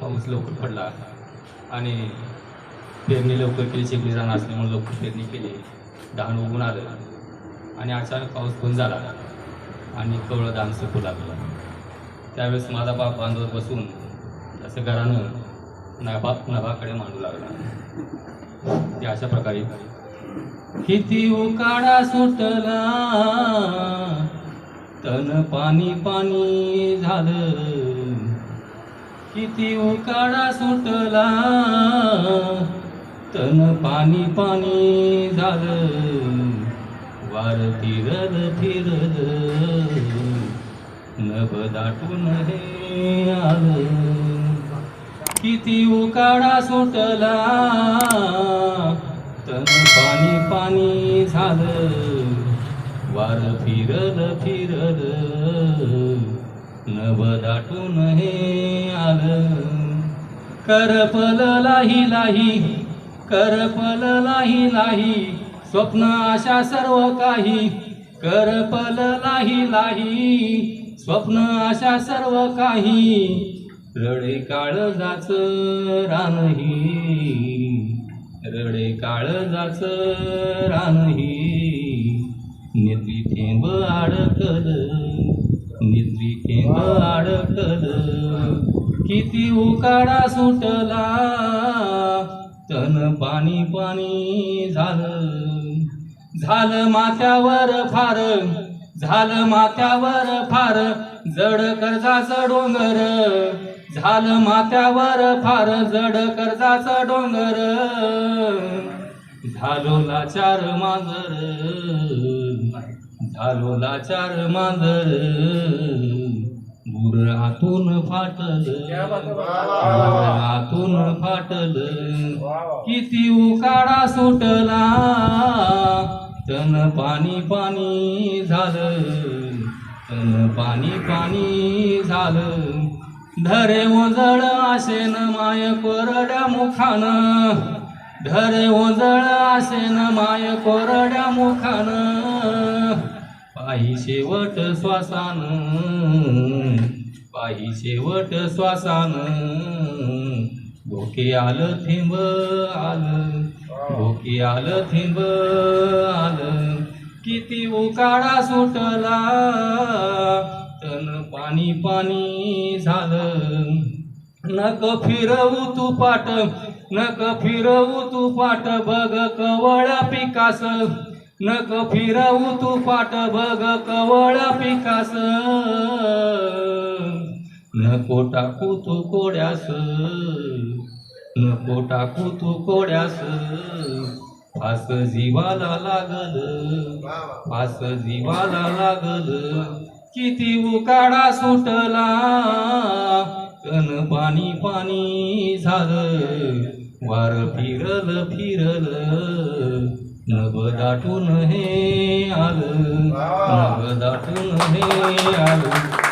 पाऊस लवकर पडला. आणि पेरणी लवकर केली चिखली असली म्हणून लवकर पेरणी केली. धान उगून आलं. आणि अचानक पाऊस पण झाला. आणि कवळं धान सुकू लागलं. त्यावेळेस माझा बाप बांधवर बसून असं घरानं नभा नभाकडे मांडू लागला. ते अशा प्रकारे किती उकाडा सुटला. तन पाणी पाणी झालं. किती उकाडा सुटला. तन पाणी पाणी झालं. वार फिरल फिरल नभ दाटून हे आलं. किती उकाडा सुटला. तन पाणी पाणी झालं. वार फिरल फिरल नभ दाटून हे आलं. करपल लाही लाही करपल लाही लाही स्वप्न आशा सर्व काही. करपल लाही लाही स्वप्न आशा सर्व काही. रडे काळ जाच रानही. रडे काळ जाच रानही. निद्री थेंब अडकल लिखे अडकल किती उकाडा सुटला. तन पाणी पाणी झालं. झालं माथ्यावर फार झालं माथ्यावर फार. जड कर्जाचं डोंगर झालं माथ्यावर फार. जड कर्जाचं डोंगर झालो लाचार मांजर. झालो लाचार मांजर बुर फाटल आतून फाटल. किती उकाडा सुटला तन पाणी पाणी झालं तन पाणी पाणी झालं. धरे ओजळ आशेन माय कोरड्या मुखानं धरे ओजळ आशेन माय कोरड्या मुखानं. पायी शेवट श्वासान. पायी शेवट श्वासान. धोके आलं थेंब आलं. धोके आलं थेंब आलं. किती उकाडा सुटला. तन पाणी पाणी झालं. नक फिरवू तू पाट नक फिरवू तू पाट बघ कवळ्या पिकास. नक फिरवू तू पाट बघ कवळा पिकास. नको टाकू तू कोड्यास. नको टाकू तू कोड्यास. फास जीवाला लागल. फास जीवाला लागल. किती उकाडा सुटला. कन पाणी पाणी झालं. वार फिरल फिरल. नभ दाटून हे आलं नभ दाटून हे आलं.